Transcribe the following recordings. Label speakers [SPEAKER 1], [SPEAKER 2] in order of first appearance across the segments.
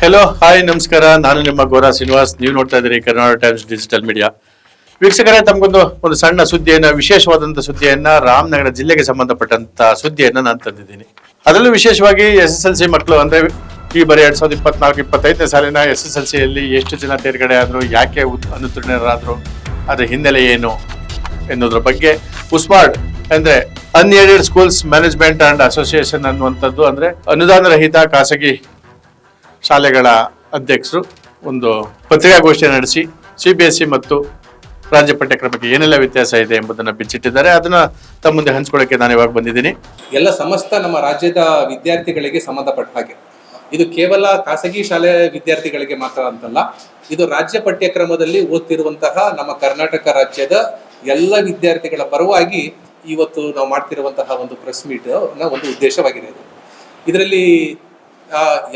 [SPEAKER 1] Hello hi ನಮಸ್ಕಾರ. ನಾನು ನಿಮ್ಮ ಗೋರಾ ಶ್ರೀನಿವಾಸ್. ನೀವು ನೋಡ್ತಾ ಇದ್ದೀರಿ ಕರ್ನಾಟಕ ಟೈಮ್ಸ್ ಡಿಜಿಟಲ್ ಮೀಡಿಯಾ ವೀಕ್ಷಕರೇ, ತಮಗೊಂದು ಒಂದು ಸಣ್ಣ ಸುದ್ದಿಯನ್ನ ವಿಶೇಷವಾದಂತಹ ಸುದ್ದಿಯನ್ನ ರಾಮನಗರ ಜಿಲ್ಲೆಗೆ ಸಂಬಂಧಪಟ್ಟಂತ ಸುದ್ದಿಯನ್ನ ನಾನು ತಂದಿದ್ದೀನಿ. ಅದರಲ್ಲೂ ವಿಶೇಷವಾಗಿ ಎಸ್ ಎಸ್ ಎಲ್ ಸಿ ಮಕ್ಕಳು ಅಂದ್ರೆ, ಈ ಬರೀ ಎರಡ್ ಸಾವಿರದ ಇಪ್ಪತ್ನಾಲ್ಕು, ಇಪ್ಪತ್ತೈದನೇ ಸಾಲಿನ ಎಸ್ ಎಸ್ ಎಲ್ ಸಿಯಲ್ಲಿ ಎಷ್ಟು ಜನ ತೇರ್ಗಡೆ ಆದ್ರು, ಯಾಕೆ ಅನುತ್ತೀರ್ಣರಾದ್ರು, ಅದರ ಹಿನ್ನೆಲೆ ಏನು ಎನ್ನುವುದ್ರ ಬಗ್ಗೆ ಉಸ್ಮಾರ್ಟ್ ಅಂದ್ರೆ unaided schools management and association ಅನ್ನುವಂಥದ್ದು ಅಂದ್ರೆ ಅನುದಾನ ರಹಿತ ಖಾಸಗಿ ಶಾಲೆಗಳ ಅಧ್ಯಕ್ಷರು ಒಂದು ಪತ್ರಿಕಾಗೋಷ್ಠಿ ನಡೆಸಿ ಸಿ ಬಿ ಎಸ್ ಸಿ ಮತ್ತು ರಾಜ್ಯ ಪಠ್ಯಕ್ರಮಕ್ಕೆ ಏನೆಲ್ಲ ವ್ಯತ್ಯಾಸ ಇದೆ ಎಂಬುದನ್ನು ಬಿಚ್ಚಿಟ್ಟಿದ್ದಾರೆ. ಅದನ್ನ ತಮ್ಮ ಮುಂದೆ ಹಂಚ್ಕೊಳ್ಳೋಕೆ ನಾನು ಇವಾಗ ಬಂದಿದ್ದೀನಿ.
[SPEAKER 2] ಎಲ್ಲ ಸಮಸ್ತ ನಮ್ಮ ರಾಜ್ಯದ ವಿದ್ಯಾರ್ಥಿಗಳಿಗೆ ಸಂಬಂಧಪಟ್ಟ ಹಾಗೆ. ಇದು ಕೇವಲ ಖಾಸಗಿ ಶಾಲೆ ವಿದ್ಯಾರ್ಥಿಗಳಿಗೆ ಮಾತ್ರ ಅಂತಲ್ಲ, ಇದು ರಾಜ್ಯ ಪಠ್ಯಕ್ರಮದಲ್ಲಿ ಓದ್ತಿರುವಂತಹ ನಮ್ಮ ಕರ್ನಾಟಕ ರಾಜ್ಯದ ಎಲ್ಲ ವಿದ್ಯಾರ್ಥಿಗಳ ಪರವಾಗಿ ಇವತ್ತು ನಾವು ಮಾಡ್ತಿರುವಂತಹ ಒಂದು ಪ್ರೆಸ್ ಮೀಟ್ ಒಂದು ಉದ್ದೇಶವಾಗಿದೆ ಇದು. ಇದರಲ್ಲಿ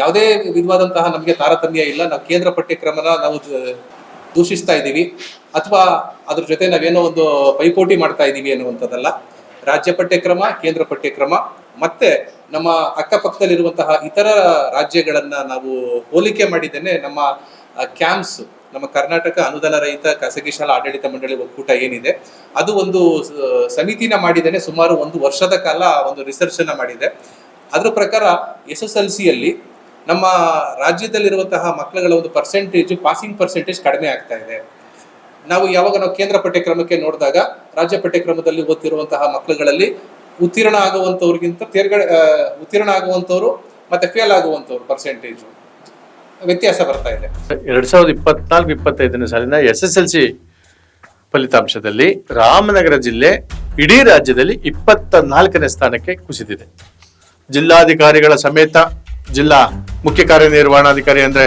[SPEAKER 2] ಯಾವುದೇ ವಿಧವಾದಂತಹ ನಮಗೆ ತಾರತಮ್ಯ ಇಲ್ಲ. ನಾವು ಕೇಂದ್ರ ಪಠ್ಯಕ್ರಮನ ನಾವು ದೂಷಿಸ್ತಾ ಇದ್ದೀವಿ. ಅಥವಾ ಅದ್ರ ಜೊತೆ ನಾವೇನೋ ಒಂದು ಪೈಪೋಟಿ ಮಾಡ್ತಾ ಇದ್ದೀವಿ ಅನ್ನುವಂಥದ್ದಲ್ಲ. ರಾಜ್ಯ ಪಠ್ಯಕ್ರಮ, ಕೇಂದ್ರ ಪಠ್ಯಕ್ರಮ, ಮತ್ತೆ ನಮ್ಮ ಅಕ್ಕಪಕ್ಕದಲ್ಲಿರುವಂತಹ ಇತರ ರಾಜ್ಯಗಳನ್ನ ನಾವು ಹೋಲಿಕೆ ಮಾಡಿದ್ದೇನೆ. ನಮ್ಮ ಕ್ಯಾಂಪ್ಸ್, ನಮ್ಮ ಕರ್ನಾಟಕ ಅನುದಾನ ರಹಿತ ಖಾಸಗಿ ಶಾಲಾ ಆಡಳಿತ ಮಂಡಳಿ ಒಕ್ಕೂಟ ಏನಿದೆ, ಅದು ಒಂದು ಸಮಿತಿನ ಮಾಡಿದ್ದೇನೆ. ಸುಮಾರು ಒಂದು ವರ್ಷದ ಕಾಲ ಒಂದು ರಿಸರ್ಚ್ ಅನ್ನ ಮಾಡಿದೆ. ಅದ್ರ ಪ್ರಕಾರ ಎಸ್ ಎಸ್ ಎಲ್ ಸಿಯಲ್ಲಿ ನಮ್ಮ ರಾಜ್ಯದಲ್ಲಿರುವಂತಹ ಮಕ್ಕಳುಗಳ ಒಂದು ಪರ್ಸೆಂಟೇಜ್ ಪಾಸಿಂಗ್ ಪರ್ಸೆಂಟೇಜ್ ಕಡಿಮೆ ಆಗ್ತಾ ಇದೆ. ನಾವು ಯಾವಾಗ ನಾವು ಕೇಂದ್ರ ಪಠ್ಯಕ್ರಮಕ್ಕೆ ನೋಡಿದಾಗ ರಾಜ್ಯ ಪಠ್ಯಕ್ರಮದಲ್ಲಿ ಓದ್ತಿರುವಂತಹ ಮಕ್ಕಳುಗಳಲ್ಲಿ ಉತ್ತೀರ್ಣ ಆಗುವಂಥವ್ರಿಗಿಂತ ತೇರ್ಗಡೆ ಉತ್ತೀರ್ಣ ಆಗುವಂಥವ್ರು ಮತ್ತೆ ಫೇಲ್ ಆಗುವಂಥವ್ರು ಪರ್ಸೆಂಟೇಜು ವ್ಯತ್ಯಾಸ ಬರ್ತಾ ಇದೆ.
[SPEAKER 1] ಎರಡ್ ಸಾವಿರದ ಇಪ್ಪತ್ನಾಲ್ಕು, ಇಪ್ಪತ್ತೈದನೇ ಸಾಲಿನ ಎಸ್ ಎಸ್ ಎಲ್ ಸಿ ಫಲಿತಾಂಶದಲ್ಲಿ ರಾಮನಗರ ಜಿಲ್ಲೆ ಇಡೀ ರಾಜ್ಯದಲ್ಲಿ ಇಪ್ಪತ್ತ ನಾಲ್ಕನೇ ಸ್ಥಾನಕ್ಕೆ ಕುಸಿದಿದೆ. ಜಿಲ್ಲಾಧಿಕಾರಿಗಳ ಸಮೇತ ಜಿಲ್ಲಾ ಮುಖ್ಯ ಕಾರ್ಯನಿರ್ವಹಣಾಧಿಕಾರಿ ಅಂದ್ರೆ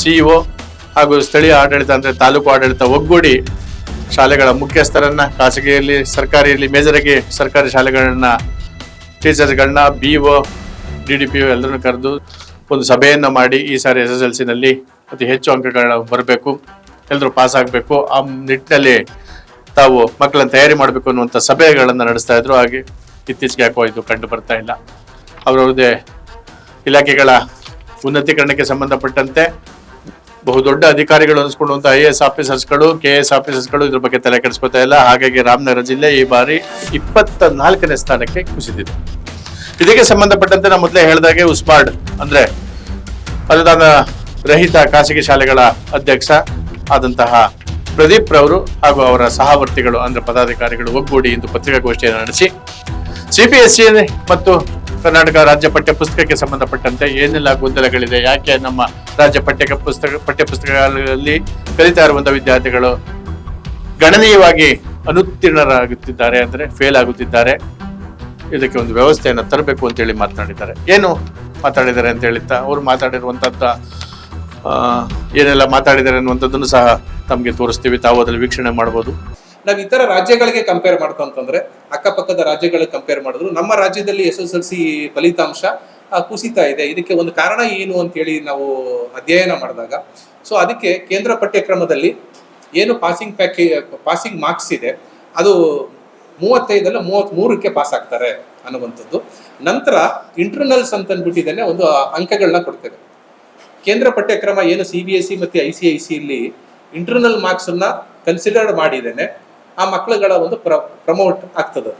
[SPEAKER 1] ಸಿಇಒ ಹಾಗೂ ಸ್ಥಳೀಯ ಆಡಳಿತ ಅಂದ್ರೆ ತಾಲೂಕು ಆಡಳಿತ ಒಗ್ಗೂಡಿ ಶಾಲೆಗಳ ಮುಖ್ಯಸ್ಥರನ್ನ ಖಾಸಗಿಯಲ್ಲಿ, ಸರ್ಕಾರಿಯಲ್ಲಿ, ಮೇಜರಾಗಿ ಸರ್ಕಾರಿ ಶಾಲೆಗಳನ್ನ ಟೀಚರ್ಸ್ಗಳನ್ನ B O D D P O ಎಲ್ಲರನ್ನು ಕರೆದು ಒಂದು ಸಭೆಯನ್ನು ಮಾಡಿ ಈ ಸಾರಿ ಎಸ್ ಎಸ್ ಎಲ್ ಸಿನಲ್ಲಿ ಅತಿ ಹೆಚ್ಚು ಅಂಕಗಳು ಬರಬೇಕು, ಎಲ್ಲರೂ ಪಾಸ್ ಆಗಬೇಕು. ಆ ನಿಟ್ಟಿನಲ್ಲಿ ತಾವು ಮಕ್ಕಳನ್ನ ತಯಾರಿ ಮಾಡಬೇಕು ಅನ್ನುವಂಥ ಸಭೆಗಳನ್ನು ನಡೆಸ್ತಾ ಇದ್ರು. ಹಾಗೆ ಇತ್ತೀಚೆಗೆ ಯಾಕೋ ಇದು ಕಂಡು ಬರ್ತಾ ಇಲ್ಲ. ಅವರವ್ರದ್ದೇ ಇಲಾಖೆಗಳ ಉನ್ನತೀಕರಣಕ್ಕೆ ಸಂಬಂಧಪಟ್ಟಂತೆ ಬಹುದೊಡ್ಡ ಅಧಿಕಾರಿಗಳು ಅನಿಸ್ಕೊಳ್ಳುವಂಥ ಐ ಎ ಎಸ್ ಆಫೀಸರ್ಸ್ಗಳು, ಕೆ ಎಸ್ ಆಫೀಸರ್ಸ್ಗಳು ಇದ್ರ ಬಗ್ಗೆ ತಲೆ ಕೆಡಿಸ್ಕೊತಾ ಇಲ್ಲ. ಹಾಗಾಗಿ ರಾಮನಗರ ಜಿಲ್ಲೆ ಈ ಬಾರಿ ಇಪ್ಪತ್ತ ನಾಲ್ಕನೇ ಸ್ಥಾನಕ್ಕೆ ಕುಸಿದಿದೆ. ಇದಕ್ಕೆ ಸಂಬಂಧಪಟ್ಟಂತೆ ನಾನು ಮೊದಲೇ ಹೇಳಿದಾಗೆ ಉಸ್ಮಾಡ್ ಅಂದ್ರೆ ಅನುದಾನ ರಹಿತ ಖಾಸಗಿ ಶಾಲೆಗಳ ಅಧ್ಯಕ್ಷ ಆದಂತಹ ಪ್ರದೀಪ್ ರವರು ಹಾಗೂ ಅವರ ಸಹವರ್ತಿಗಳು ಅಂದ್ರೆ ಪದಾಧಿಕಾರಿಗಳು ಒಗ್ಗೂಡಿ ಇಂದು ಪತ್ರಿಕಾಗೋಷ್ಠಿಯನ್ನು ನಡೆಸಿ ಸಿಪಿಎಸ್ಸಿ ಮತ್ತು ಕರ್ನಾಟಕ ರಾಜ್ಯ ಪಠ್ಯ ಪುಸ್ತಕಕ್ಕೆ ಸಂಬಂಧಪಟ್ಟಂತೆ ಏನೆಲ್ಲ ಗೊಂದಲಗಳಿದೆ? ಯಾಕೆ ನಮ್ಮ ರಾಜ್ಯ ಪಠ್ಯ ಪುಸ್ತಕ ಪಠ್ಯ ಪುಸ್ತಕಗಳಲ್ಲಿ ಕಲಿತಾ ಇರುವಂತಹ ವಿದ್ಯಾರ್ಥಿಗಳು ಗಣನೀಯವಾಗಿ ಅನುತ್ತೀರ್ಣರಾಗುತ್ತಿದ್ದಾರೆ ಅಂದ್ರೆ ಫೇಲ್ ಆಗುತ್ತಿದ್ದಾರೆ? ಇದಕ್ಕೆ ಒಂದು ವ್ಯವಸ್ಥೆಯನ್ನು ತರಬೇಕು ಅಂತೇಳಿ ಮಾತನಾಡಿದ್ದಾರೆ. ಏನು ಮಾತಾಡಿದ್ದಾರೆ ಅಂತ ಹೇಳಿತ್ತ ಅವರು ಮಾತಾಡಿರುವಂತಹ ಏನೆಲ್ಲ ಮಾತಾಡಿದ್ದಾರೆ ಅನ್ನುವಂಥದ್ದನ್ನು ಸಹ ತಮಗೆ ತೋರಿಸ್ತೀವಿ. ತಾವು ಅದರಲ್ಲಿ ವೀಕ್ಷಣೆ ಮಾಡ್ಬೋದು.
[SPEAKER 2] ನಾವು ಇತರ ರಾಜ್ಯಗಳಿಗೆ ಕಂಪೇರ್ ಮಾಡ್ಕೊಂತಂದ್ರೆ ಅಕ್ಕಪಕ್ಕದ ರಾಜ್ಯಗಳಿಗೆ ಕಂಪೇರ್ ಮಾಡಿದ್ರು, ನಮ್ಮ ರಾಜ್ಯದಲ್ಲಿ ಎಸ್ ಎಸ್ ಎಲ್ ಸಿ ಫಲಿತಾಂಶ ಕುಸಿತಾ ಇದೆ. ಇದಕ್ಕೆ ಒಂದು ಕಾರಣ ಏನು ಅಂತೇಳಿ ನಾವು ಅಧ್ಯಯನ ಮಾಡಿದಾಗ, ಸೊ ಅದಕ್ಕೆ ಕೇಂದ್ರ ಪಠ್ಯಕ್ರಮದಲ್ಲಿ ಏನು ಪಾಸಿಂಗ್ ಪ್ಯಾಕೇ ಪಾಸಿಂಗ್ ಮಾರ್ಕ್ಸ್ ಇದೆ, ಅದು ಮೂವತ್ತೈದಲ್ಲ ಮೂವತ್ತ್ ಮೂರಕ್ಕೆ ಪಾಸ್ ಆಗ್ತಾರೆ ಅನ್ನುವಂಥದ್ದು. ನಂತರ ಇಂಟರ್ನಲ್ಸ್ ಅಂತ ಅಂದ್ಬಿಟ್ಟಿದ್ದೇನೆ ಒಂದು ಅಂಕಗಳನ್ನ ಕೊಡ್ತೇವೆ. ಕೇಂದ್ರ ಪಠ್ಯಕ್ರಮ ಏನು ಸಿ ಬಿ ಎಸ್ ಸಿ ಮತ್ತು ಐ ಸಿ ಐ ಸಿಯಲ್ಲಿ ಇಂಟರ್ನಲ್ ಮಾರ್ಕ್ಸ್ ಅನ್ನ ಕನ್ಸಿಡರ್ ಮಾಡಿದ್ದೇನೆ. ಆ ಮಕ್ಕಳುಗಳ ಒಂದು ಪ್ರ ಪ್ರಮೋಟ್ ಆಗ್ತದೆ.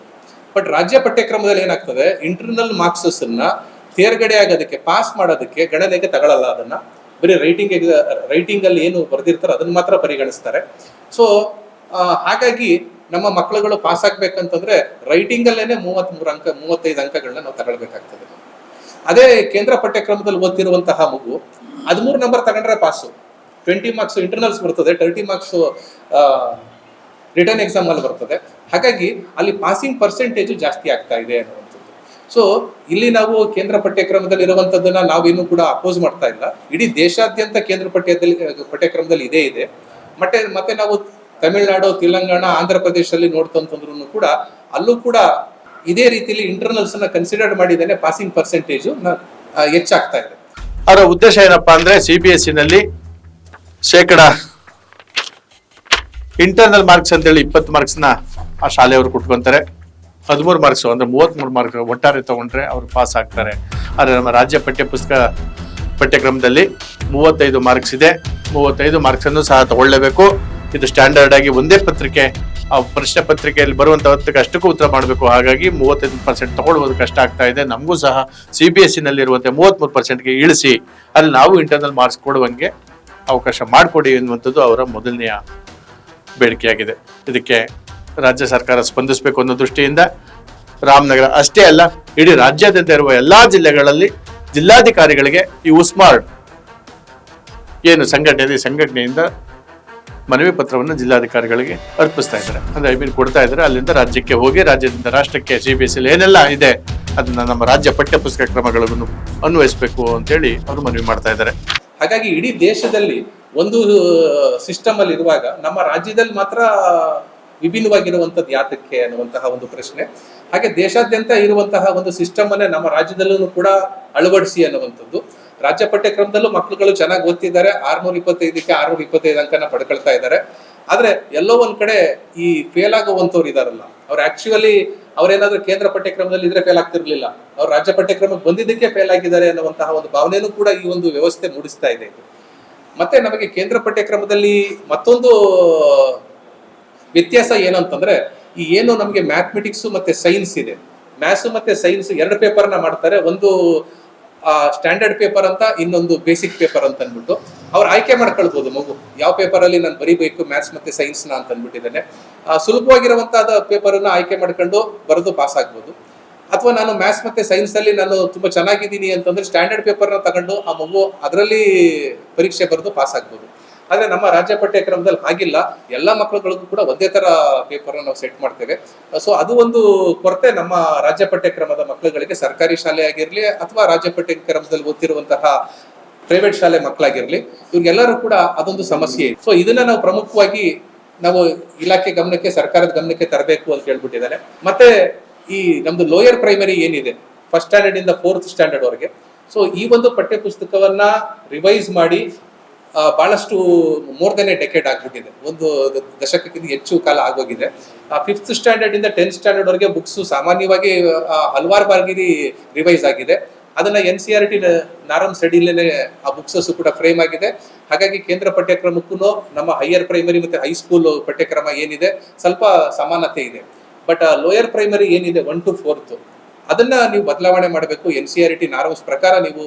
[SPEAKER 2] ಬಟ್ ರಾಜ್ಯ ಪಠ್ಯಕ್ರಮದಲ್ಲಿ ಏನಾಗ್ತದೆ? ಇಂಟರ್ನಲ್ ಮಾರ್ಕ್ಸಸ್ ಅನ್ನ ತೇರ್ಗಡೆ ಆಗೋದಕ್ಕೆ ಪಾಸ್ ಮಾಡೋದಕ್ಕೆ ಗಣನೆಗೆ ತಗೊಳ್ಳಲ್ಲ ಅದನ್ನ. ಬರೀ ರೈಟಿಂಗ್ ರೈಟಿಂಗ್ ಅಲ್ಲಿ ಏನು ಬರೆದಿರ್ತಾರೆ ಅದನ್ನ ಮಾತ್ರ ಪರಿಗಣಿಸ್ತಾರೆ. ಸೊ ಹಾಗಾಗಿ ನಮ್ಮ ಮಕ್ಕಳುಗಳು ಪಾಸ್ ಆಗ್ಬೇಕಂತಂದ್ರೆ ರೈಟಿಂಗ್ ಅಲ್ಲೇನೆ ಮೂವತ್ತ್ ಮೂರು ಅಂಕ, ಮೂವತ್ತೈದು ಅಂಕಗಳನ್ನ ನಾವು ತಗೊಳ್ಬೇಕಾಗ್ತದೆ. ಅದೇ ಕೇಂದ್ರ ಪಠ್ಯಕ್ರಮದಲ್ಲಿ ಓದ್ತಿರುವಂತಹ ಮಗು, ಹದಿಮೂರು ನಂಬರ್ ತಗೊಂಡ್ರೆ ಪಾಸು ಟ್ವೆಂಟಿ ಮಾರ್ಕ್ಸ್ ಇಂಟರ್ನಲ್ಸ್ ಬರ್ತದೆ ತರ್ಟಿ ಮಾರ್ಕ್ಸ್ ರಿಟರ್ನ್ ಎಕ್ಸಾಮ್ ಅಲ್ಲಿ ಬರ್ತದೆ. ಹಾಗಾಗಿ ಅಲ್ಲಿ ಪಾಸಿಂಗ್ ಪರ್ಸೆಂಟೇಜು ಜಾಸ್ತಿ ಆಗ್ತಾ ಇದೆ ಅನ್ನುವಂಥದ್ದು. ಸೊ ಇಲ್ಲಿ ನಾವು ಕೇಂದ್ರ ಪಠ್ಯಕ್ರಮದಲ್ಲಿ ಇರುವಂತದ್ದನ್ನ ನಾವೇನು ಕೂಡ ಅಪೋಸ್ ಮಾಡ್ತಾ ಇಲ್ಲ. ಇಡೀ ದೇಶಾದ್ಯಂತ ಕೇಂದ್ರ ಪಠ್ಯದಲ್ಲಿ, ಪಠ್ಯಕ್ರಮದಲ್ಲಿ ಇದೇ ಇದೆ. ಮತ್ತೆ ಮತ್ತೆ ನಾವು ತಮಿಳ್ನಾಡು, ತೆಲಂಗಾಣ, ಆಂಧ್ರ ಪ್ರದೇಶದಲ್ಲಿ ನೋಡ್ತಂತಂದ್ರೂ ಕೂಡ ಅಲ್ಲೂ ಕೂಡ ಇದೇ ರೀತಿಯಲ್ಲಿ ಇಂಟರ್ನಲ್ಸ್ ಅನ್ನ ಕನ್ಸಿಡರ್ ಮಾಡಿದ್ದೇನೆ ಪಾಸಿಂಗ್ ಪರ್ಸೆಂಟೇಜು ಹೆಚ್ಚಾಗ್ತಾ ಇದೆ.
[SPEAKER 1] ಅದರ ಉದ್ದೇಶ ಏನಪ್ಪಾ ಅಂದ್ರೆ ಸಿ ಬಿ ಎಸ್ ಶೇಕಡ ಇಂಟರ್ನಲ್ ಮಾರ್ಕ್ಸ್ ಅಂತೇಳಿ ಇಪ್ಪತ್ತು ಮಾರ್ಕ್ಸ್ನ ಆ ಶಾಲೆಯವರು ಕೊಟ್ಕೊಂತಾರೆ. ಹದಿಮೂರು ಮಾರ್ಕ್ಸ್ ಅಂದ್ರೆ ಮೂವತ್ತ್ಮೂರು ಮಾರ್ಕ್ಸ್ ಒಟ್ಟಾರೆ ತಗೊಂಡ್ರೆ ಅವರು ಪಾಸ್ ಆಗ್ತಾರೆ. ಆದರೆ ನಮ್ಮ ರಾಜ್ಯ ಪಠ್ಯ ಪುಸ್ತಕ ಪಠ್ಯಕ್ರಮದಲ್ಲಿ ಮೂವತ್ತೈದು ಮಾರ್ಕ್ಸ್ ಇದೆ. ಮೂವತ್ತೈದು ಮಾರ್ಕ್ಸ್ ಅನ್ನು ಸಹ ತಗೊಳ್ಳೇಬೇಕು. ಇದು ಸ್ಟ್ಯಾಂಡರ್ಡ್ ಆಗಿ ಒಂದೇ ಪತ್ರಿಕೆ, ಆ ಪ್ರಶ್ನೆ ಪತ್ರಿಕೆಯಲ್ಲಿ ಬರುವಂಥ ಹೊತ್ತಿಗೆ ಅಷ್ಟಕ್ಕೂ ಉತ್ತರ ಮಾಡಬೇಕು. ಹಾಗಾಗಿ ಮೂವತ್ತೈದು ಪರ್ಸೆಂಟ್ ತಗೊಳ್ಬೋದು ಕಷ್ಟ ಆಗ್ತಾ ಇದೆ. ನಮಗೂ ಸಹ ಸಿ ಬಿ ಎಸ್ ಸಿನಲ್ಲಿರುವಂತೆ ಮೂವತ್ತ್ಮೂರು ಪರ್ಸೆಂಟ್ಗೆ ಇಳಿಸಿ ಅಲ್ಲಿ ನಾವು ಇಂಟರ್ನಲ್ ಮಾರ್ಕ್ಸ್ ಕೊಡುವಂಗೆ ಅವಕಾಶ ಮಾಡಿಕೊಡಿ ಎನ್ನುವಂಥದ್ದು ಅವರ ಮೊದಲನೆಯ ಬೇಡಿಕೆಯಾಗಿದೆ. ಇದಕ್ಕೆ ರಾಜ್ಯ ಸರ್ಕಾರ ಸ್ಪಂದಿಸಬೇಕು ಅನ್ನೋ ದೃಷ್ಟಿಯಿಂದ ರಾಮನಗರ ಅಷ್ಟೇ ಅಲ್ಲ, ಇಡೀ ರಾಜ್ಯಾದ್ಯಂತ ಇರುವ ಎಲ್ಲಾ ಜಿಲ್ಲೆಗಳಲ್ಲಿ ಜಿಲ್ಲಾಧಿಕಾರಿಗಳಿಗೆ ಈ ಉಸ್ಮಾರ್ಡ್ ಏನು ಸಂಘಟನೆ ಸಂಘಟನೆಯಿಂದ ಮನವಿ ಪತ್ರವನ್ನು ಜಿಲ್ಲಾಧಿಕಾರಿಗಳಿಗೆ ಅರ್ಪಿಸ್ತಾ ಇದ್ದಾರೆ. ಅಂದ್ರೆ ಐ ಮೀನ್ ಕೊಡ್ತಾ ಇದ್ದಾರೆ. ಅಲ್ಲಿಂದ ರಾಜ್ಯಕ್ಕೆ ಹೋಗಿ, ರಾಜ್ಯದಿಂದ ರಾಷ್ಟ್ರಕ್ಕೆ ಸಿ ಬಿ ಎಸ್ ಏನೆಲ್ಲ ಇದೆ, ಅದನ್ನ ನಮ್ಮ ರಾಜ್ಯ ಪಠ್ಯ ಪುಸ್ತಕ ಕ್ರಮಗಳನ್ನು ಅನ್ವಯಿಸಬೇಕು ಅಂತೇಳಿ ಅವರು ಮನವಿ ಮಾಡ್ತಾ ಇದ್ದಾರೆ.
[SPEAKER 2] ಹಾಗಾಗಿ ಇಡೀ ದೇಶದಲ್ಲಿ ಒಂದು ಸಿಸ್ಟಮ್ ಅಲ್ಲಿ ಇರುವಾಗ ನಮ್ಮ ರಾಜ್ಯದಲ್ಲಿ ಮಾತ್ರ ವಿಭಿನ್ನವಾಗಿರುವಂತದ್ದು ಯಾತಕ್ಕೆ ಅನ್ನುವಂತಹ ಒಂದು ಪ್ರಶ್ನೆ. ಹಾಗೆ ದೇಶಾದ್ಯಂತ ಇರುವಂತಹ ಒಂದು ಸಿಸ್ಟಮ್ ಅನ್ನೇ ನಮ್ಮ ರಾಜ್ಯದಲ್ಲೂ ಕೂಡ ಅಳವಡಿಸಿ ಅನ್ನುವಂಥದ್ದು. ರಾಜ್ಯ ಪಠ್ಯಕ್ರಮದಲ್ಲೂ ಮಕ್ಕಳುಗಳು ಚೆನ್ನಾಗಿ ಓದ್ತಿದ್ದಾರೆ. ಆರ್ನೂರ ಇಪ್ಪತ್ತೈದಕ್ಕೆ ಆರ್ನೂರ ಇಪ್ಪತ್ತೈದು ಅಂಕನ ಪಡ್ಕೊಳ್ತಾ ಇದ್ದಾರೆ. ಆದ್ರೆ ಎಲ್ಲೋ ಒಂದ್ ಕಡೆ ಈ ಫೇಲ್ ಆಗುವಂತವ್ರು ಇದಾರಲ್ಲ. ಅವ್ರು ಆಕ್ಚುಲಿ ಅವ್ರೇನಾದ್ರೂ ಕೇಂದ್ರ ಪಠ್ಯಕ್ರಮದಲ್ಲಿ ಇದ್ರೆ ಫೇಲ್ ಆಗ್ತಿರ್ಲಿಲ್ಲ. ಅವ್ರು ರಾಜ್ಯ ಪಠ್ಯಕ್ರಮಕ್ಕೆ ಬಂದಿದ್ದಕ್ಕೆ ಫೇಲ್ ಆಗಿದ್ದಾರೆ ಅನ್ನುವಂತಹ ಒಂದು ಭಾವನೆನೂ ಕೂಡ ಈ ಒಂದು ವ್ಯವಸ್ಥೆ ಮೂಡಿಸ್ತಾ ಇದೆ ಇದು. ಮತ್ತೆ ನಮಗೆ ಕೇಂದ್ರ ಪಠ್ಯಕ್ರಮದಲ್ಲಿ ಮತ್ತೊಂದು ವ್ಯತ್ಯಾಸ ಏನಂತಂದ್ರೆ ಈ ಏನು ನಮಗೆ ಮ್ಯಾಥಮೆಟಿಕ್ಸ್ ಮತ್ತೆ ಸೈನ್ಸ್ ಇದೆ. ಮ್ಯಾಥ್ಸ್ ಮತ್ತೆ ಸೈನ್ಸ್ ಎರಡು ಪೇಪರ್ನ ಮಾಡ್ತಾರೆ. ಒಂದು ಸ್ಟ್ಯಾಂಡರ್ಡ್ ಪೇಪರ್ ಅಂತ ಇನ್ನೊಂದು ಬೇಸಿಕ್ ಪೇಪರ್ ಅಂತ ಅಂದ್ಬಿಟ್ಟು. ಅವ್ರು ಆಯ್ಕೆ ಮಾಡ್ಕೊಳ್ಬೋದು ಮಗು. ಯಾವ ಪೇಪರ್ ಅಲ್ಲಿ ನಾನು ಬರಿಬೇಕು ಮ್ಯಾಥ್ಸ್ ಮತ್ತೆ ಸೈನ್ಸ್ನ ಅಂತ ಅಂದ್ಬಿಟ್ಟಿದ್ದೇನೆ. ಆ, ಪೇಪರ್ ಅನ್ನ ಆಯ್ಕೆ ಮಾಡ್ಕೊಂಡು ಬರೆದು ಪಾಸ್ ಆಗ್ಬೋದು. ಅಥವಾ ನಾನು ಮ್ಯಾಥ್ಸ್ ಮತ್ತೆ ಸೈನ್ಸ್ ಅಲ್ಲಿ ನಾನು ತುಂಬಾ ಚೆನ್ನಾಗಿದ್ದೀನಿ ಅಂತಂದ್ರೆ ಸ್ಟ್ಯಾಂಡರ್ಡ್ ಪೇಪರ್ನ ತಗೊಂಡು ಆ ಮಗು ಅದರಲ್ಲಿ ಪರೀಕ್ಷೆ ಬರೆದು ಪಾಸ್ ಆಗ್ಬೋದು. ಆದ್ರೆ ನಮ್ಮ ರಾಜ್ಯ ಪಠ್ಯಕ್ರಮದಲ್ಲಿ ಹಾಗಿಲ್ಲ. ಎಲ್ಲ ಮಕ್ಕಳುಗಳಿಗೂ ಕೂಡ ಒಂದೇ ತರ ಪೇಪರ್ ನಾವು ಸೆಟ್ ಮಾಡ್ತೇವೆ. ಸೊ ಅದು ಒಂದು ಕೊರತೆ ನಮ್ಮ ರಾಜ್ಯ ಪಠ್ಯಕ್ರಮದ ಮಕ್ಕಳುಗಳಿಗೆ ಸರ್ಕಾರಿ ಶಾಲೆ ಆಗಿರಲಿ ಅಥವಾ ರಾಜ್ಯ ಪಠ್ಯಕ್ರಮದಲ್ಲಿ ಓದ್ತಿರುವಂತಹ ಪ್ರೈವೇಟ್ ಶಾಲೆ ಮಕ್ಕಳಾಗಿರ್ಲಿ ಇವ್ರಿಗೆಲ್ಲರೂ ಕೂಡ ಅದೊಂದು ಸಮಸ್ಯೆ. ಇದೆ ಸೊ ಇದನ್ನ ನಾವು ಪ್ರಮುಖವಾಗಿ ನಾವು ಇಲಾಖೆ ಗಮನಕ್ಕೆ, ಸರ್ಕಾರದ ಗಮನಕ್ಕೆ ತರಬೇಕು ಅಂತ ಹೇಳ್ಬಿಟ್ಟಿದ್ದಾರೆ. ಮತ್ತೆ ಈ ನಮ್ದು ಲೋಯರ್ ಪ್ರೈಮರಿ ಏನಿದೆ? ಫಸ್ಟ್ ಸ್ಟ್ಯಾಂಡರ್ಡ್ ಇಂದ ಫೋರ್ತ್ ಸ್ಟ್ಯಾಂಡರ್ಡ್ ವರೆಗೆ. ಸೊ ಈ ಒಂದು ಪಠ್ಯ ಪುಸ್ತಕವನ್ನ ರಿವೈಸ್ ಮಾಡಿ ಬಹಳಷ್ಟು ಮೋರ್ ದೆನ್ ಎ ಡೆಕೆಡ್ ಆಗ್ಬಿಟ್ಟಿದೆ. ಒಂದು ದಶಕಕ್ಕಿಂತ ಹೆಚ್ಚು ಕಾಲ ಆಗೋಗಿದೆ. ಫಿಫ್ತ್ ಸ್ಟ್ಯಾಂಡರ್ಡ್ ಇಂದ ಟೆಂತ್ ಸ್ಟ್ಯಾಂಡರ್ಡ್ ವರೆಗೆ ಬುಕ್ಸ್ ಸಾಮಾನ್ಯವಾಗಿ ಹಲವಾರು ಬಾರಿ ರಿವೈಸ್ ಆಗಿದೆ. ಅದನ್ನ N C R T norm ಸೆಡಿಲೇ ಆ ಬುಕ್ಸಸ್ ಕೂಡ ಫ್ರೇಮ್ ಆಗಿದೆ. ಹಾಗಾಗಿ ಕೇಂದ್ರ ಪಠ್ಯಕ್ರಮಕ್ಕೂ ನಮ್ಮ ಹೈಯರ್ ಪ್ರೈಮರಿ ಮತ್ತೆ ಹೈಸ್ಕೂಲ್ ಪಠ್ಯಕ್ರಮ ಏನಿದೆ, ಸ್ವಲ್ಪ ಸಮಾನತೆ ಇದೆ. ಬಟ್ ಲೋಯರ್ ಪ್ರೈಮರಿ ಏನಿದೆ? ಒನ್ ಟು ಫೋರ್ತ್ ಅದನ್ನ ನೀವು ಬದಲಾವಣೆ ಮಾಡಬೇಕು. N C R T norms ಪ್ರಕಾರ ನೀವು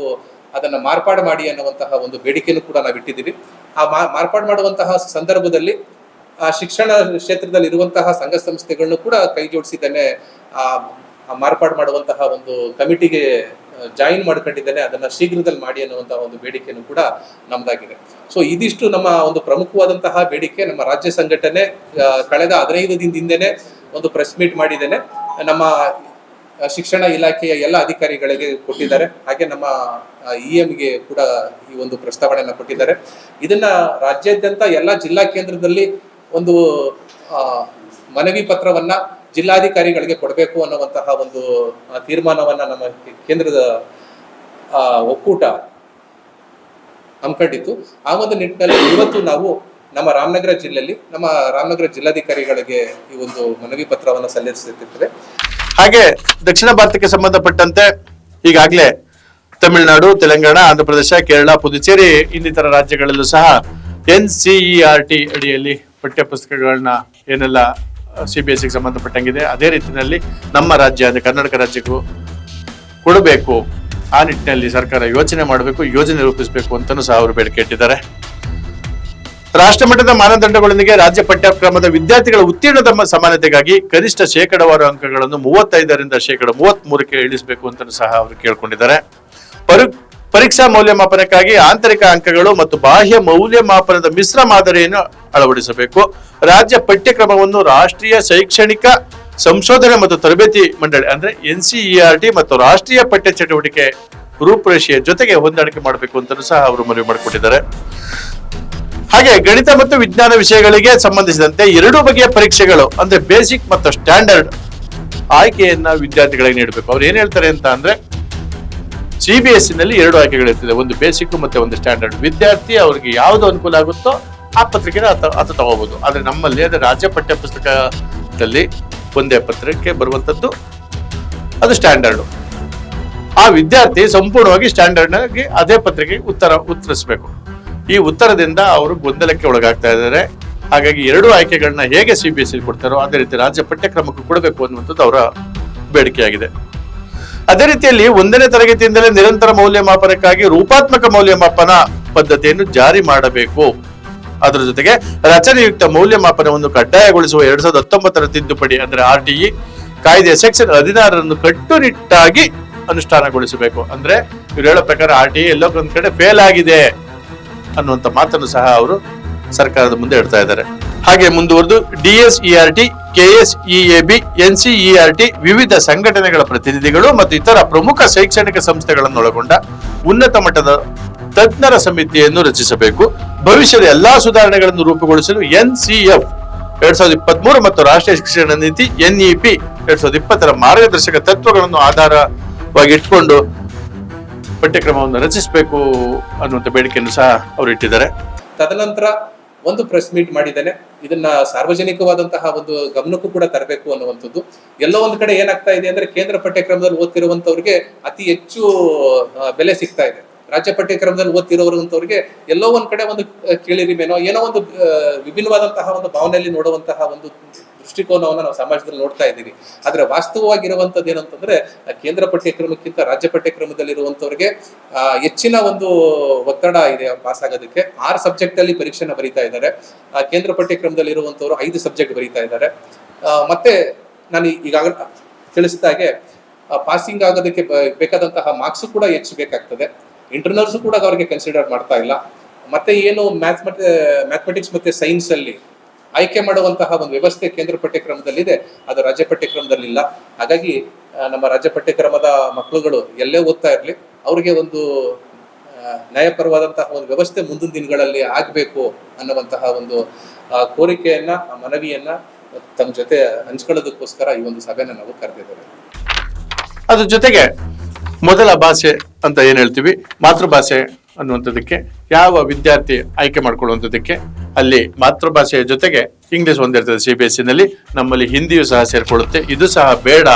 [SPEAKER 2] ಅದನ್ನ ಮಾರ್ಪಾಡು ಮಾಡಿ ಅನ್ನುವಂತಹ ಒಂದು ಬೇಡಿಕೆಯನ್ನು ಕೂಡ ನಾವು ಇಟ್ಟಿದ್ದೀವಿ. ಆ ಮಾರ್ಪಾಡು ಮಾಡುವಂತಹ ಸಂದರ್ಭದಲ್ಲಿ, ಆ ಶಿಕ್ಷಣ ಕ್ಷೇತ್ರದಲ್ಲಿ ಇರುವಂತಹ ಸಂಘ ಸಂಸ್ಥೆಗಳನ್ನು ಕೂಡ ಕೈ ಜೋಡಿಸಿದ್ದಾನೆ. ಆ ಮಾರ್ಪಾಡು ಮಾಡುವಂತಹ ಒಂದು ಕಮಿಟಿಗೆ ಜಾಯಿನ್ ಮಾಡ್ಕೊಂಡಿದ್ದೇನೆ. ಅದನ್ನ ಶೀಘ್ರದಲ್ಲಿ ಮಾಡಿ ಅನ್ನುವಂತಹ ಒಂದು ಬೇಡಿಕೆಯನ್ನು ಕೂಡ ನಮ್ದಾಗಿದೆ. ಸೊ ಇದಿಷ್ಟು ನಮ್ಮ ಒಂದು ಪ್ರಮುಖವಾದಂತಹ ಬೇಡಿಕೆ. ನಮ್ಮ ರಾಜ್ಯ ಸಂಘಟನೆ ಕಳೆದ ಹದಿನೈದು ದಿನದಿಂದನೇ ಒಂದು ಪ್ರೆಸ್ ಮೀಟ್ ಮಾಡಿದ್ದೇನೆ. ನಮ್ಮ ಶಿಕ್ಷಣ ಇಲಾಖೆಯ ಎಲ್ಲ ಅಧಿಕಾರಿಗಳಿಗೆ ಕೊಟ್ಟಿದ್ದಾರೆ. ಹಾಗೆ ನಮ್ಮ ಇ ಎಂಗೆ ಕೂಡ ಈ ಒಂದು ಪ್ರಸ್ತಾವನೆಯನ್ನ ಕೊಟ್ಟಿದ್ದಾರೆ. ಇದನ್ನ ರಾಜ್ಯಾದ್ಯಂತ ಎಲ್ಲ ಜಿಲ್ಲಾ ಕೇಂದ್ರದಲ್ಲಿ ಒಂದು ಮನವಿ ಪತ್ರವನ್ನ ಜಿಲ್ಲಾಧಿಕಾರಿಗಳಿಗೆ ಕೊಡಬೇಕು ಅನ್ನುವಂತಹ ಒಂದು ತೀರ್ಮಾನವನ್ನ ನಮ್ಮ ಕೇಂದ್ರದ ಒಕ್ಕೂಟ ಹಮ್ಮಿಕೊಂಡಿತ್ತು. ಆ ಒಂದು ನಿಟ್ಟಿನಲ್ಲಿ ಇವತ್ತು ನಾವು ನಮ್ಮ ರಾಮನಗರ ಜಿಲ್ಲೆಯಲ್ಲಿ ನಮ್ಮ ರಾಮನಗರ ಜಿಲ್ಲಾಧಿಕಾರಿಗಳಿಗೆ ಈ ಒಂದು ಮನವಿ ಪತ್ರವನ್ನು ಸಲ್ಲಿಸುತ್ತಿದ್ದೇವೆ.
[SPEAKER 1] ಹಾಗೆ ದಕ್ಷಿಣ ಭಾರತಕ್ಕೆ ಸಂಬಂಧಪಟ್ಟಂತೆ ಈಗಾಗಲೇ ತಮಿಳುನಾಡು, ತೆಲಂಗಾಣ, ಆಂಧ್ರಪ್ರದೇಶ, ಕೇರಳ, ಪುದುಚೇರಿ ಇನ್ನಿತರ ರಾಜ್ಯಗಳಲ್ಲೂ ಸಹ ಎನ್ ಸಿಇಆರ್ ಟಿ ಅಡಿಯಲ್ಲಿ ಪಠ್ಯ ಪುಸ್ತಕಗಳನ್ನ ಏನೆಲ್ಲ ಸಿ ಬಿ ಎಸ್ಗೆ ಸಂಬಂಧಪಟ್ಟಂಗಿದೆ, ಅದೇ ರೀತಿಯಲ್ಲಿ ನಮ್ಮ ರಾಜ್ಯ, ಅಂದರೆ ಕರ್ನಾಟಕ ರಾಜ್ಯಕ್ಕೂ ಕೊಡಬೇಕು. ಆ ನಿಟ್ಟಿನಲ್ಲಿ ಸರ್ಕಾರ ಯೋಚನೆ ಮಾಡಬೇಕು, ಯೋಜನೆ ರೂಪಿಸಬೇಕು ಅಂತಲೂ ಸಹ ಅವರು ಬೇಡಿಕೆ ಇಟ್ಟಿದ್ದಾರೆ. ರಾಷ್ಟ್ರ ಮಟ್ಟದ ಮಾನದಂಡಗಳೊಂದಿಗೆ ರಾಜ್ಯ ಪಠ್ಯಕ್ರಮದ ವಿದ್ಯಾರ್ಥಿಗಳ ಉತ್ತೀರ್ಣದ ಸಮಾನತೆಗಾಗಿ ಕನಿಷ್ಠ ಶೇಕಡವಾರು ಅಂಕಗಳನ್ನು ಮೂವತ್ತೈದರಿಂದ ಶೇಕಡ ಮೂವತ್ತ್ ಮೂರಕ್ಕೆ ಇಳಿಸಬೇಕು ಅಂತ ಸಹ ಅವರು ಕೇಳಿಕೊಂಡಿದ್ದಾರೆ. ಪರು- ಪರೀಕ್ಷಾ ಮೌಲ್ಯಮಾಪನಕ್ಕಾಗಿ ಆಂತರಿಕ ಅಂಕಗಳು ಮತ್ತು ಬಾಹ್ಯ ಮೌಲ್ಯಮಾಪನದ ಮಿಶ್ರ ಮಾದರಿಯನ್ನು ಅಳವಡಿಸಬೇಕು. ರಾಜ್ಯ ಪಠ್ಯಕ್ರಮವನ್ನು ರಾಷ್ಟ್ರೀಯ ಶೈಕ್ಷಣಿಕ ಸಂಶೋಧನೆ ಮತ್ತು ತರಬೇತಿ ಮಂಡಳಿ ಅಂದ್ರೆ ಎನ್ಸಿಇಆರ್ಟಿ ಮತ್ತು ರಾಷ್ಟ್ರೀಯ ಪಠ್ಯ ಚಟುವಟಿಕೆ ರೂಪುರೇಷೆಯ ಜೊತೆಗೆ ಹೊಂದಾಣಿಕೆ ಮಾಡಬೇಕು ಅಂತಲೂ ಸಹ ಅವರು ಮನವಿ ಮಾಡಿಕೊಟ್ಟಿದ್ದಾರೆ. ಹಾಗೆ ಗಣಿತ ಮತ್ತು ವಿಜ್ಞಾನ ವಿಷಯಗಳಿಗೆ ಸಂಬಂಧಿಸಿದಂತೆ ಎರಡು ಬಗೆಯ ಪರೀಕ್ಷೆಗಳು, ಅಂದ್ರೆ ಬೇಸಿಕ್ ಮತ್ತು ಸ್ಟ್ಯಾಂಡರ್ಡ್ ಆಯ್ಕೆಯನ್ನ ವಿದ್ಯಾರ್ಥಿಗಳಿಗೆ ನೀಡಬೇಕು. ಅವ್ರು ಏನ್ ಹೇಳ್ತಾರೆ ಅಂತ ಅಂದ್ರೆ ಸಿ ಬಿ ಎಸ್ನಲ್ಲಿ ಎರಡು ಆಯ್ಕೆಗಳಿರ್ತದೆ ಒಂದು ಬೇಸಿಕ್ ಮತ್ತೆ ಒಂದು ಸ್ಟ್ಯಾಂಡರ್ಡ್ ವಿದ್ಯಾರ್ಥಿ ಅವ್ರಿಗೆ ಯಾವ್ದು ಅನುಕೂಲ ಆಗುತ್ತೋ ಆ ಪತ್ರಿಕೆನ ಆತ ತಗೋಬಹುದು ಆದ್ರೆ ನಮ್ಮಲ್ಲಿ ಅದೇ ರಾಜ್ಯ ಪಠ್ಯ ಪುಸ್ತಕದಲ್ಲಿ ಒಂದೇ ಪತ್ರಿಕೆ ಬರುವಂತದ್ದು ಅದು ಸ್ಟ್ಯಾಂಡರ್ಡ್ ಆ ವಿದ್ಯಾರ್ಥಿ ಸಂಪೂರ್ಣವಾಗಿ ಸ್ಟ್ಯಾಂಡರ್ಡ್ ಆಗಿ ಅದೇ ಪತ್ರಿಕೆಗೆ ಉತ್ತರ, ಉತ್ತರಿಸಬೇಕು. ಈ ಉತ್ತರದಿಂದ ಅವರು ಗೊಂದಲಕ್ಕೆ ಒಳಗಾಗ್ತಾ ಇದ್ದಾರೆ. ಹಾಗಾಗಿ ಎರಡು ಆಯ್ಕೆಗಳನ್ನ ಹೇಗೆ ಸಿ ಬಿ ಎಸ್ ಸಿ ಕೊಡ್ತಾರೋ ಅದೇ ರೀತಿ ರಾಜ್ಯ ಪಠ್ಯಕ್ರಮಕ್ಕೂ ಕೊಡಬೇಕು ಅನ್ನುವಂಥದ್ದು ಅವರ ಬೇಡಿಕೆಯಾಗಿದೆ. ಅದೇ ರೀತಿಯಲ್ಲಿ ಒಂದನೇ ತರಗತಿಯಿಂದಲೇ ನಿರಂತರ ಮೌಲ್ಯಮಾಪನಕ್ಕಾಗಿ ರೂಪಾತ್ಮಕ ಮೌಲ್ಯಮಾಪನ ಪದ್ಧತಿಯನ್ನು ಜಾರಿ ಮಾಡಬೇಕು. ಅದರ ಜೊತೆಗೆ ರಚನೆಯುಕ್ತ ಮೌಲ್ಯಮಾಪನವನ್ನು ಕಡ್ಡಾಯಗೊಳಿಸುವ ಎರಡ್ ಸಾವಿರದ ಹತ್ತೊಂಬತ್ತರ ತಿದ್ದುಪಡಿ ಅಂದ್ರೆ ಆರ್ ಟಿಇ ಕಾಯ್ದೆ ಸೆಕ್ಷನ್ ಹದಿನಾರನ್ನು ಕಟ್ಟುನಿಟ್ಟಾಗಿ ಅನುಷ್ಠಾನಗೊಳಿಸಬೇಕು. ಅಂದ್ರೆ ಇವ್ರು ಹೇಳೋ ಪ್ರಕಾರ ಆರ್ ಟಿ ಎಲ್ಲೋ ಒಂದ್ ಕಡೆ ಫೇಲ್ ಆಗಿದೆ. ಅನ್ನುವಂತ ಮಾತನ್ನು ಸಹ ಅವರು ಸರ್ಕಾರದ ಮುಂದೆ ಇಡ್ತಾ ಇದ್ದಾರೆ. ಹಾಗೆ ಮುಂದುವರೆದು ಡಿಎಸ್ಇಆರ್ಟಿ ಕೆಎಸ್ಇಎಬಿ ಎನ್ಸಿಇಆರ್ ಟಿ ವಿವಿಧ ಸಂಘಟನೆಗಳ ಪ್ರತಿನಿಧಿಗಳು ಮತ್ತು ಇತರ ಪ್ರಮುಖ ಶೈಕ್ಷಣಿಕ ಸಂಸ್ಥೆಗಳನ್ನು ಒಳಗೊಂಡ ಉನ್ನತ ಮಟ್ಟದ ತಜ್ಞರ ಸಮಿತಿಯನ್ನು ರಚಿಸಬೇಕು. ಭವಿಷ್ಯದ ಎಲ್ಲಾ ಸುಧಾರಣೆಗಳನ್ನು ರೂಪುಗೊಳಿಸಲು ಎನ್ಸಿಎಫ್ ಎರಡ್ ಸಾವಿರದ ಇಪ್ಪತ್ಮೂರು ಮತ್ತು ರಾಷ್ಟ್ರೀಯ ಶಿಕ್ಷಣ ನೀತಿ ಎನ್ಇಪಿ ಎರಡ್ ಸಾವಿರದ ಇಪ್ಪತ್ತರ ಮಾರ್ಗದರ್ಶಕ ತತ್ವಗಳನ್ನು ಆಧಾರವಾಗಿ ಇಟ್ಕೊಂಡು ಪಠ್ಯಕ್ರಮವನ್ನು ರಚಿಸಬೇಕು ಅನ್ನುವಂಥ ಬೇಡಿಕೆಯನ್ನು ಸಹ ಅವರು ಇಟ್ಟಿದ್ದಾರೆ.
[SPEAKER 2] ತದನಂತರ ಒಂದು ಪ್ರೆಸ್ ಮೀಟ್ ಮಾಡಿದ್ದೇನೆ. ಇದನ್ನ ಸಾರ್ವಜನಿಕವಾದಂತಹ ಒಂದು ಗಮನಕ್ಕೂ ಕೂಡ ತರಬೇಕು ಅನ್ನುವಂಥದ್ದು. ಎಲ್ಲೋ ಒಂದು ಕಡೆ ಏನಾಗ್ತಾ ಇದೆ ಅಂದ್ರೆ ಕೇಂದ್ರ ಪಠ್ಯಕ್ರಮದಲ್ಲಿ ಓದ್ತಿರುವಂತವ್ರಿಗೆ ಅತಿ ಹೆಚ್ಚು ಬೆಲೆ ಸಿಗ್ತಾ ಇದೆ. ರಾಜ್ಯ ಪಠ್ಯಕ್ರಮದಲ್ಲಿ ಓದ್ತಿರೋರಂತವ್ರಿಗೆ ಎಲ್ಲೋ ಒಂದ್ ಕಡೆ ಒಂದು ಕೇಳಿರಿ ಮೇನೋ ಏನೋ ಒಂದು ವಿಭಿನ್ನವಾದಂತಹ ಒಂದು ಭಾವನೆಯಲ್ಲಿ ನೋಡುವಂತಹ ಒಂದು ದೃಷ್ಟಿಕೋನವನ್ನು ನಾವು ಸಮಾಜದಲ್ಲಿ ನೋಡ್ತಾ ಇದ್ದೀವಿ. ಆದ್ರೆ ವಾಸ್ತವವಾಗಿರುವಂತದ್ದು ಏನಂತಂದ್ರೆ ಕೇಂದ್ರ ಪಠ್ಯಕ್ರಮಕ್ಕಿಂತ ರಾಜ್ಯ ಪಠ್ಯಕ್ರಮದಲ್ಲಿರುವಂತವ್ರಿಗೆ ಆ, ಹೆಚ್ಚಿನ ಒಂದು ಒತ್ತಡ ಇದೆ ಪಾಸ್ ಆಗೋದಕ್ಕೆ ಆರು ಸಬ್ಜೆಕ್ಟ್ ಅಲ್ಲಿ ಪರೀಕ್ಷೆನ ಬರೀತಾ ಇದ್ದಾರೆ. ಆ, ಕೇಂದ್ರ ಪಠ್ಯಕ್ರಮದಲ್ಲಿ ಇರುವಂತವ್ರು ಐದು ಸಬ್ಜೆಕ್ಟ್ ಬರೀತಾ ಇದ್ದಾರೆ. ಮತ್ತೆ ನಾನು ಈಗಾಗಲೇ ತಿಳಿಸಿದಾಗೆ ಪಾಸಿಂಗ್ ಆಗೋದಕ್ಕೆ ಬೇಕಾದಂತಹ ಮಾರ್ಕ್ಸ್ ಕೂಡ ಹೆಚ್ಚು ಬೇಕಾಗ್ತದೆ. ಇಂಟರ್ನಲ್ಸ್ ಕೂಡ ಅವರಿಗೆ ಕನ್ಸಿಡರ್ ಮಾಡ್ತಾ ಇಲ್ಲ. ಮತ್ತೆ ಏನು ಮ್ಯಾಥಮೆಟಿ ಮ್ಯಾಥಮೆಟಿಕ್ಸ್ ಮತ್ತೆ ಸೈನ್ಸ್ ಅಲ್ಲಿ ಆಯ್ಕೆ ಮಾಡುವಂತಹ ಒಂದು ವ್ಯವಸ್ಥೆ ಕೇಂದ್ರ ಪಠ್ಯಕ್ರಮದಲ್ಲಿದೆ, ಅದು ರಾಜ್ಯ ಪಠ್ಯಕ್ರಮದಲ್ಲಿಲ್ಲ. ಹಾಗಾಗಿ ನಮ್ಮ ರಾಜ್ಯ ಪಠ್ಯಕ್ರಮದ ಮಕ್ಕಳುಗಳು ಎಲ್ಲೇ ಓದ್ತಾ ಇರಲಿ, ಅವ್ರಿಗೆ ಒಂದು ನ್ಯಾಯಪರವಾದಂತಹ ಒಂದು ವ್ಯವಸ್ಥೆ ಮುಂದಿನ ದಿನಗಳಲ್ಲಿ ಆಗಬೇಕು ಅನ್ನುವಂತಹ ಒಂದು ಕೋರಿಕೆಯನ್ನ ಮನವಿಯನ್ನ ತಮ್ಮ ಜೊತೆ ಹಂಚ್ಕೊಳ್ಳೋದಕ್ಕೋಸ್ಕರ ಈ ಒಂದು ಸಭೆನ ನಾವು ಕರೆದಿದ್ದೇವೆ.
[SPEAKER 1] ಅದ್ರ ಜೊತೆಗೆ ಮೊದಲ ಭಾಷೆ ಅಂತ ಏನು ಹೇಳ್ತೀವಿ? ಮಾತೃಭಾಷೆ ಅನ್ನುವಂಥದ್ದಕ್ಕೆ, ಯಾವ ವಿದ್ಯಾರ್ಥಿ ಆಯ್ಕೆ ಮಾಡ್ಕೊಳ್ಳುವಂಥದ್ದಕ್ಕೆ ಅಲ್ಲಿ ಮಾತೃಭಾಷೆಯ ಜೊತೆಗೆ ಇಂಗ್ಲಿಷ್ ಹೊಂದಿರ್ತದೆ ಸಿ ಬಿ ಎಸ್ ಸಿನಲ್ಲಿ ನಮ್ಮಲ್ಲಿ ಹಿಂದಿಯೂ ಸಹ ಸೇರ್ಕೊಳ್ಳುತ್ತೆ. ಇದು ಸಹ ಬೇಡ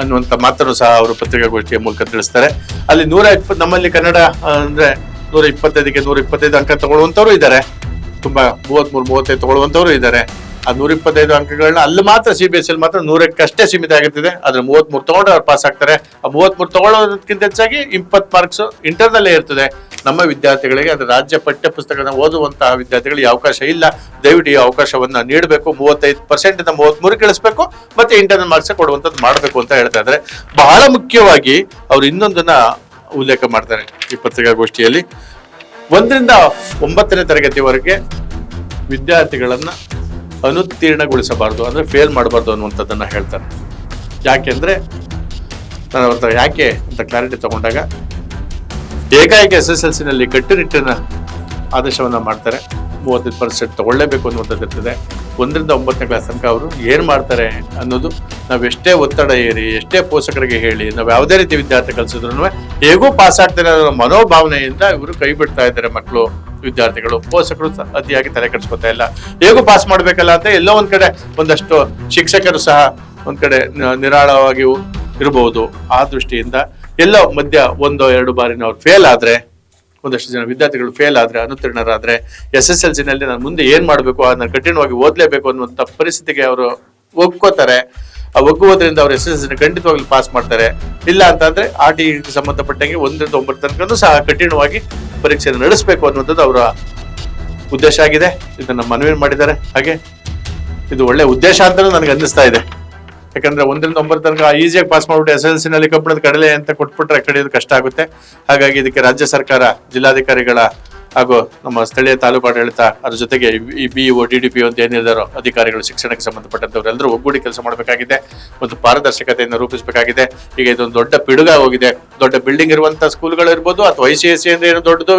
[SPEAKER 1] ಅನ್ನುವಂಥ ಮಾತನ್ನು ಸಹ ಅವರು ಪತ್ರಿಕಾಗೋಷ್ಠಿಯ ಮೂಲಕ ತಿಳಿಸ್ತಾರೆ. ಅಲ್ಲಿ ನೂರ ಇಪ್ಪತ್ತು, ನಮ್ಮಲ್ಲಿ ಕನ್ನಡ ಅಂದರೆ ನೂರ ಇಪ್ಪತ್ತೈದಕ್ಕೆ ನೂರ ಇಪ್ಪತ್ತೈದು ಅಂಕ ತಗೊಳ್ಳುವಂಥವ್ರು ಇದ್ದಾರೆ. ತುಂಬಾ ಮೂವತ್ಮೂರು ಮೂವತ್ತೈದು ತಗೊಳ್ಳುವಂಥವ್ರು ಇದ್ದಾರೆ. ಆ ನೂರ ಇಪ್ಪತ್ತೈದು ಅಂಕಗಳನ್ನ ಅಲ್ಲಿ ಮಾತ್ರ ಸಿ ಬಿ ಎಸ್ ಅಲ್ಲಿ ಮಾತ್ರ ನೂರಕ್ಕಷ್ಟೇ ಸೀಮಿತ ಆಗುತ್ತಿದೆ ಅದ್ರ ಮೂವತ್ಮೂರು ತಗೊಂಡು ಅವ್ರು ಪಾಸ್ ಆಗ್ತಾರೆ. ಆ ಮೂವತ್ಮೂರು ತಗೊಳ್ಳೋದಕ್ಕಿಂತ ಹೆಚ್ಚಾಗಿ ಇಪ್ಪತ್ತು ಮಾರ್ಕ್ಸ್ ಇಂಟರ್ನಲ್ಲೇ ಇರ್ತದೆ. ನಮ್ಮ ವಿದ್ಯಾರ್ಥಿಗಳಿಗೆ ಅದು ರಾಜ್ಯ ಪಠ್ಯ ಪುಸ್ತಕನ ಓದುವಂತಹ ವಿದ್ಯಾರ್ಥಿಗಳಿಗೆ ಅವಕಾಶ ಇಲ್ಲ. ದಯವಿಟ್ಟು ಈ ಅವಕಾಶವನ್ನ ನೀಡಬೇಕು. ಮೂವತ್ತೈದು ಪರ್ಸೆಂಟ್ ಇಂದ ಮೂವತ್ಮೂರು ಗಳಿಸಬೇಕು. ಮತ್ತೆ ಇಂಟರ್ನಲ್ ಮಾರ್ಕ್ಸ್ ಕೊಡುವಂಥದ್ದು ಮಾಡಬೇಕು ಅಂತ ಹೇಳ್ತಾ ಇದ್ದಾರೆ. ಬಹಳ ಮುಖ್ಯವಾಗಿ ಅವ್ರು ಇನ್ನೊಂದನ್ನ ಉಲ್ಲೇಖ ಮಾಡ್ತಾರೆ ಈ ಪತ್ರಿಕಾಗೋಷ್ಠಿಯಲ್ಲಿ. ಒಂದರಿಂದ ಒಂಬತ್ತನೇ ತರಗತಿವರೆಗೆ ವಿದ್ಯಾರ್ಥಿಗಳನ್ನ ಅನುತ್ತೀರ್ಣಗೊಳಿಸಬಾರ್ದು ಅಂದರೆ ಫೇಲ್ ಮಾಡಬಾರ್ದು ಅನ್ನುವಂಥದ್ದನ್ನು ಹೇಳ್ತಾರೆ. ಯಾಕೆಂದರೆ ನಾನು ಅವ್ರ ಯಾಕೆ ಅಂತ ಕ್ಲಾರಿಟಿ ತಗೊಂಡಾಗ ಏಕಾಏಕಿ ಎಸ್ ಎಸ್ ಎಲ್ ಸಿನಲ್ಲಿ ಕಟ್ಟುನಿಟ್ಟಿನ ಆದೇಶವನ್ನು ಮಾಡ್ತಾರೆ. ಮೂವತ್ತೈದು ಪರ್ಸೆಂಟ್ ತಗೊಳ್ಳೇಬೇಕು ಅನ್ನುವಂಥದ್ದು ಇರ್ತದೆ. ಒಂದರಿಂದ ಒಂಬತ್ತನೇ ಕ್ಲಾಸ್ ತನಕ ಅವರು ಏನು ಮಾಡ್ತಾರೆ ಅನ್ನೋದು ನಾವು ಎಷ್ಟೇ ಒತ್ತಡ ಏರಿ ಎಷ್ಟೇ ಪೋಷಕರಿಗೆ ಹೇಳಿ, ನಾವು ಯಾವುದೇ ರೀತಿ ವಿದ್ಯಾರ್ಥಿ ಕಲಿಸಿದ್ರು ಹೇಗೂ ಪಾಸ್ ಆಗ್ತಾರೆ ಅನ್ನೋ ಮನೋಭಾವನೆಯಿಂದ ಇವರು ಕೈ ಬಿಡ್ತಾ ಇದ್ದಾರೆ ಮಕ್ಕಳು ವಿದ್ಯಾರ್ಥಿಗಳು. ಪೋಷಕರು ಅತಿಯಾಗಿ ತಲೆ ಕೆಡಿಸ್ಕೊತಾ ಇಲ್ಲ. ಹೇಗೂ ಪಾಸ್ ಮಾಡಬೇಕಲ್ಲ ಅಂತ ಎಲ್ಲೋ ಒಂದು ಕಡೆ ಒಂದಷ್ಟು ಶಿಕ್ಷಕರು ಸಹ ಒಂದು ಕಡೆ ನಿರಾಳವಾಗಿಯೂ ನಿರಾಳವಾಗಿ ಇರಬಹುದು ಆ ದೃಷ್ಟಿಯಿಂದ ಎಲ್ಲೋ ಮಧ್ಯ ಒಂದೋ ಎರಡು ಬಾರಿ ನಾವು ಫೇಲ್ ಆದ್ರೆ ಒಂದಷ್ಟು ಜನ ವಿದ್ಯಾರ್ಥಿಗಳು ಫೇಲ್ ಆದ್ರೆ, ಅನುತ್ತೀರ್ಣರಾದ್ರೆ ಎಸ್ ಎಸ್ ಎಲ್ ಸಿ ನಲ್ಲಿ ನಾನು ಮುಂದೆ ಏನು ಮಾಡಬೇಕು, ಅದನ್ನ ಕಠಿಣವಾಗಿ ಓದ್ಲೇಬೇಕು ಅನ್ನುವಂತ ಪರಿಸ್ಥಿತಿಗೆ ಅವರು ಒಪ್ಕೋತಾರೆ. ಆ ಒಗ್ಗುವುದರಿಂದ ಅವರು ಎಸ್ ಎಸ್ ಎಲ್ ಖಂಡಿತವಾಗ್ಲೂ ಪಾಸ್ ಮಾಡ್ತಾರೆ. ಇಲ್ಲ ಅಂತಂದ್ರೆ ಆರ್ ಟಿ ಸಂಬಂಧಪಟ್ಟಂಗೆ ಒಂದರಿಂದ ಒಂಬತ್ತು ತನಕನೂ ಸಹ ಕಠಿಣವಾಗಿ ಪರೀಕ್ಷೆಯನ್ನು ನಡೆಸಬೇಕು ಅನ್ನುವಂಥದ್ದು ಅವರ ಉದ್ದೇಶ ಆಗಿದೆ. ಇದನ್ನ ಮನವಿ ಮಾಡಿದ್ದಾರೆ. ಹಾಗೆ ಇದು ಒಳ್ಳೆ ಉದ್ದೇಶ ಅಂತಲೂ ನನಗೆ ಅನ್ನಿಸ್ತಾ ಇದೆ. ಯಾಕಂದ್ರೆ ಒಂದರಿಂದ ಒಂಬತ್ತು ತನಕ ಈಸಿಯಾಗಿ ಪಾಸ್ ಮಾಡ್ಬಿಟ್ಟು ಎಸ್ ಎಲ್ ಸಿ ನಲ್ಲಿ ಕಬ್ಬಿಣದ ಕಡಲೆ ಅಂತ ಕೊಟ್ಬಿಟ್ರೆ ಕಡಿಯೋದು ಕಷ್ಟ ಆಗುತ್ತೆ. ಹಾಗಾಗಿ ಇದಕ್ಕೆ ರಾಜ್ಯ ಸರ್ಕಾರ, ಜಿಲ್ಲಾಧಿಕಾರಿಗಳ ಹಾಗೂ ನಮ್ಮ ಸ್ಥಳೀಯ ತಾಲೂಕು ಆಡಳಿತ ಅದ್ರ ಜೊತೆಗೆ ಈ B O D D P ಅಂತ ಏನಿದ್ದಾರೋ ಅಧಿಕಾರಿಗಳು ಶಿಕ್ಷಣಕ್ಕೆ ಸಂಬಂಧಪಟ್ಟಂಥವರೆಲ್ಲರೂ ಒಗ್ಗೂಡಿ ಕೆಲಸ ಮಾಡಬೇಕಾಗಿದೆ. ಒಂದು ಪಾರದರ್ಶಕತೆಯನ್ನು ರೂಪಿಸಬೇಕಾಗಿದೆ. ಈಗ ಇದೊಂದು ದೊಡ್ಡ ಪಿಡುಗ ಹೋಗಿದೆ. ದೊಡ್ಡ ಬಿಲ್ಡಿಂಗ್ ಇರುವಂತ ಸ್ಕೂಲ್ಗಳು ಇರ್ಬೋದು ಅಥವಾ ಐ ಸಿ ಎಸ್ ಸಿ ಅಂದ್ರೆ ಏನು ದೊಡ್ಡದು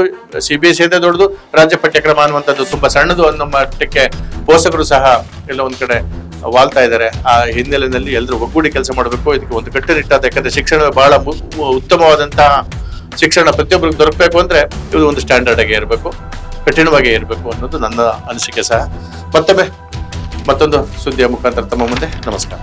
[SPEAKER 1] ಸಿ ಬಿ ಎಸ್ ಸಿ ಅಂದ್ರೆ ದೊಡ್ಡದು, ರಾಜ್ಯ ಪಠ್ಯಕ್ರಮ ಅನ್ನುವಂಥದ್ದು ತುಂಬಾ ಸಣ್ಣದು ಅನ್ನೋ ಮಟ್ಟಕ್ಕೆ ಪೋಷಕರು ಸಹ ಎಲ್ಲ ಒಂದ್ ಕಡೆ ವಾಲ್ತಾ ಇದ್ದಾರೆ. ಆ ಹಿನ್ನೆಲೆಯಲ್ಲಿ ಎಲ್ಲರೂ ಒಗ್ಗೂಡಿ ಕೆಲಸ ಮಾಡಬೇಕು. ಇದಕ್ಕೆ ಒಂದು ಕಟ್ಟುನಿಟ್ಟಾದ ಯಾಕಂದ್ರೆ ಶಿಕ್ಷಣ ಬಹಳ ಉತ್ತಮವಾದಂತಹ ಶಿಕ್ಷಣ ಪ್ರತಿಯೊಬ್ಬರಿಗೆ ದೊರಕಬೇಕು ಅಂದ್ರೆ ಇದು ಒಂದು ಸ್ಟ್ಯಾಂಡರ್ಡ್ ಆಗಿ ಇರಬೇಕು. ಕಠಿಣವಾಗಿ ಇರಬೇಕು ಅನ್ನೋದು ನನ್ನ ಅನಿಸಿಕೆ ಸಹ. ಮತ್ತೊಮ್ಮೆ ಮತ್ತೊಂದು ಸುದ್ದಿಯ ಮುಖಾಂತರ ತಮ್ಮ ಮುಂದೆ. ನಮಸ್ಕಾರ.